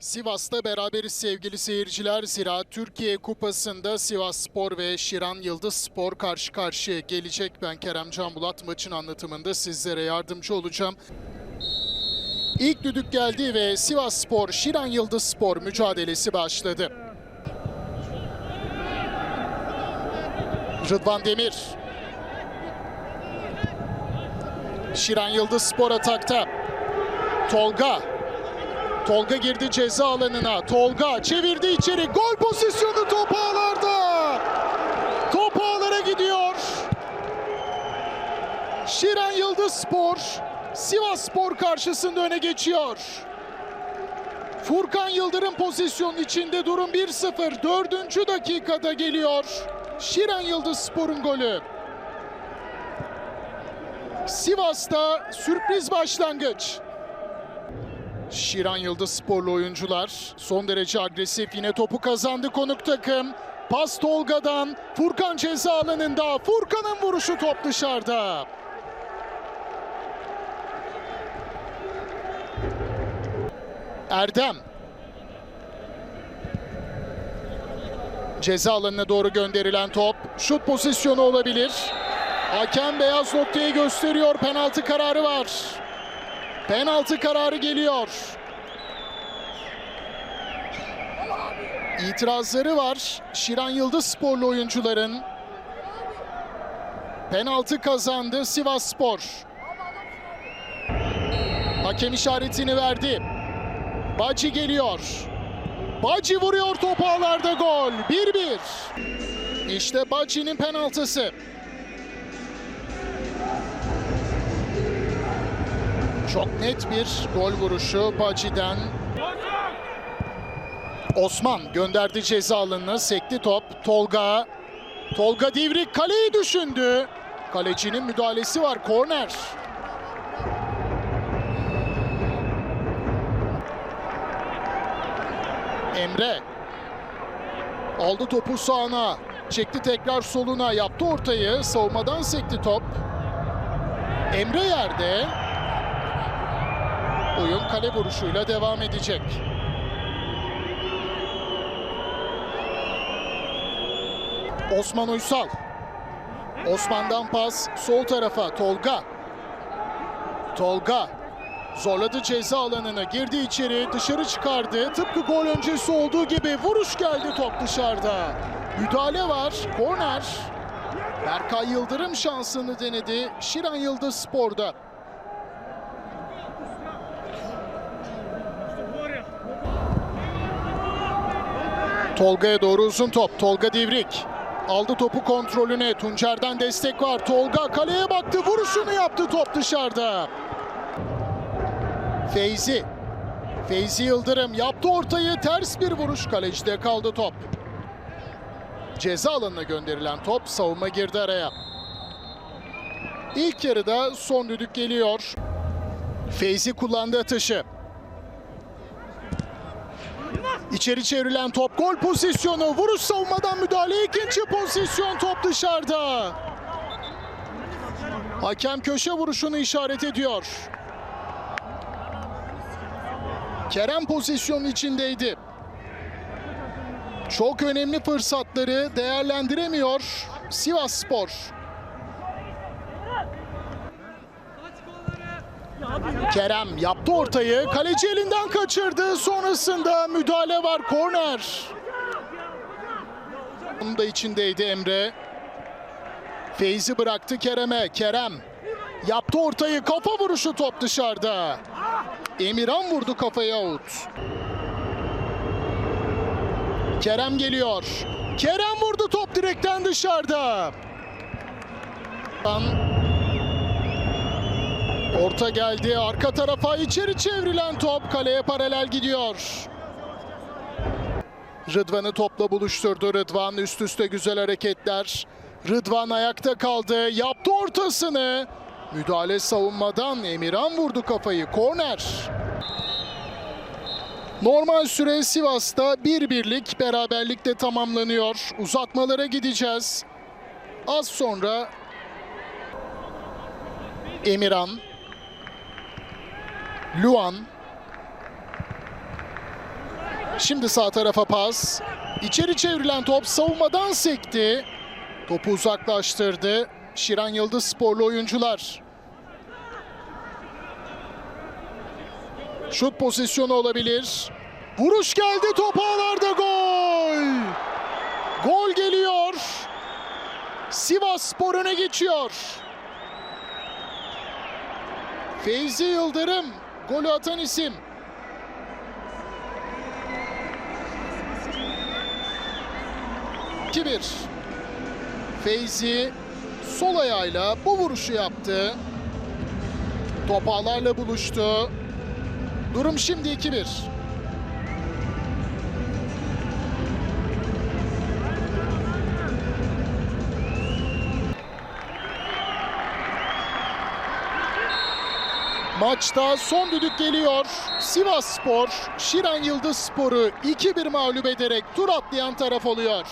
Sivas'ta beraberiz sevgili seyirciler. Zira Türkiye Kupası'nda Sivas Spor ve Şiran Yıldız Spor karşı karşıya gelecek. Ben Kerem Can Bulat maçın anlatımında sizlere yardımcı olacağım. İlk düdük geldi ve Sivas Spor Şiran Yıldız Spor mücadelesi başladı. Rıdvan Demir. Şiran Yıldız Spor atakta. Tolga. Tolga girdi ceza alanına. Tolga çevirdi içeri. Gol pozisyonu top ağlarda. Top ağlara gidiyor. Şiran Yıldız Spor Sivas Spor karşısında öne geçiyor. Furkan Yıldırım pozisyonun içinde durum 1-0. Dördüncü dakikada geliyor. Şiran Yıldız Spor'un golü. Sivas'ta sürpriz başlangıç. Şiran Yıldız sporlu oyuncular son derece agresif yine topu kazandı konuk takım. Pas Tolga'dan Furkan ceza alanında Furkan'ın vuruşu top dışarıda. Erdem Ceza alanına doğru gönderilen top şut pozisyonu olabilir. Hakem beyaz noktayı gösteriyor. Penaltı kararı var. Penaltı kararı geliyor. İtirazları var. Şiran Yıldız sporlu oyuncuların. Penaltı kazandı Sivas Spor. Hakem işaretini verdi. Bacı geliyor. Bacı vuruyor top ağlarda gol. 1-1. İşte Bacı'nın penaltısı. Çok net bir gol vuruşu Bacı'den. Osman gönderdi ceza alanına. Sekti top. Tolga. Tolga Divrik kaleyi düşündü. Kalecinin müdahalesi var. Korner. Emre. Aldı topu sağına. Çekti tekrar soluna. Yaptı ortayı. Savunmadan sekti top. Emre yerde. Oyun kale vuruşuyla devam edecek. Osman Uysal. Osman'dan pas sol tarafa Tolga. Tolga zorladı ceza alanına girdi içeri dışarı çıkardı. Tıpkı gol öncesi olduğu gibi vuruş geldi top dışarıda. Müdahale var. Korner. Berkay Yıldırım şansını denedi. Şiran Yıldız Spor'da. Tolga'ya doğru uzun top. Tolga Divrik. Aldı topu kontrolüne. Tuncer'den destek var. Tolga kaleye baktı. Vuruşunu yaptı top dışarıda. Feyzi. Feyzi Yıldırım yaptı ortayı. Ters bir vuruş. Kalecide kaldı top. Ceza alanına gönderilen top. Savunma girdi araya. İlk yarıda son düdük geliyor. Feyzi kullandı atışı. İçeri çevrilen top gol pozisyonu. Vuruş savunmadan müdahale. ikinci pozisyon top dışarıda. Hakem köşe vuruşunu işaret ediyor. Kerem pozisyonun içindeydi. Çok önemli fırsatları değerlendiremiyor Sivas Spor. Kerem yaptı ortayı. Kaleci elinden kaçırdı. Sonrasında müdahale var. Korner. Onun da içindeydi Emre. Feyzi bıraktı Kerem'e. Kerem yaptı ortayı. Kafa vuruşu top dışarıda. Emirhan vurdu kafaya out. Kerem geliyor. Kerem vurdu top direkten dışarıda. Orta geldi arka tarafa içeri çevrilen top kaleye paralel gidiyor. Rıdvan'ı topla buluşturdu Rıdvan üst üste güzel hareketler. Rıdvan ayakta kaldı yaptı ortasını. Müdahale savunmadan Emirhan vurdu kafayı korner. Normal süre Sivas'ta bir birlik beraberlikte tamamlanıyor. Uzatmalara gideceğiz. Az sonra Emirhan Luan Şimdi sağ tarafa pas. İçeri çevrilen top savunmadan sekti. Topu uzaklaştırdı. Şiran Yıldız sporlu oyuncular. Şut pozisyonu olabilir. Vuruş geldi top ağlarda gol. Gol geliyor. Sivas Spor öne geçiyor. Feyzi Yıldırım golü atan isim. bir. Feyzi sol ayağıyla bu vuruşu yaptı. Top ağlarla buluştu. Durum şimdi 2-1. Maçta son düdük geliyor. Sivas Spor, Şiran Yıldız Spor'u 2-1 mağlup ederek tur atlayan taraf oluyor.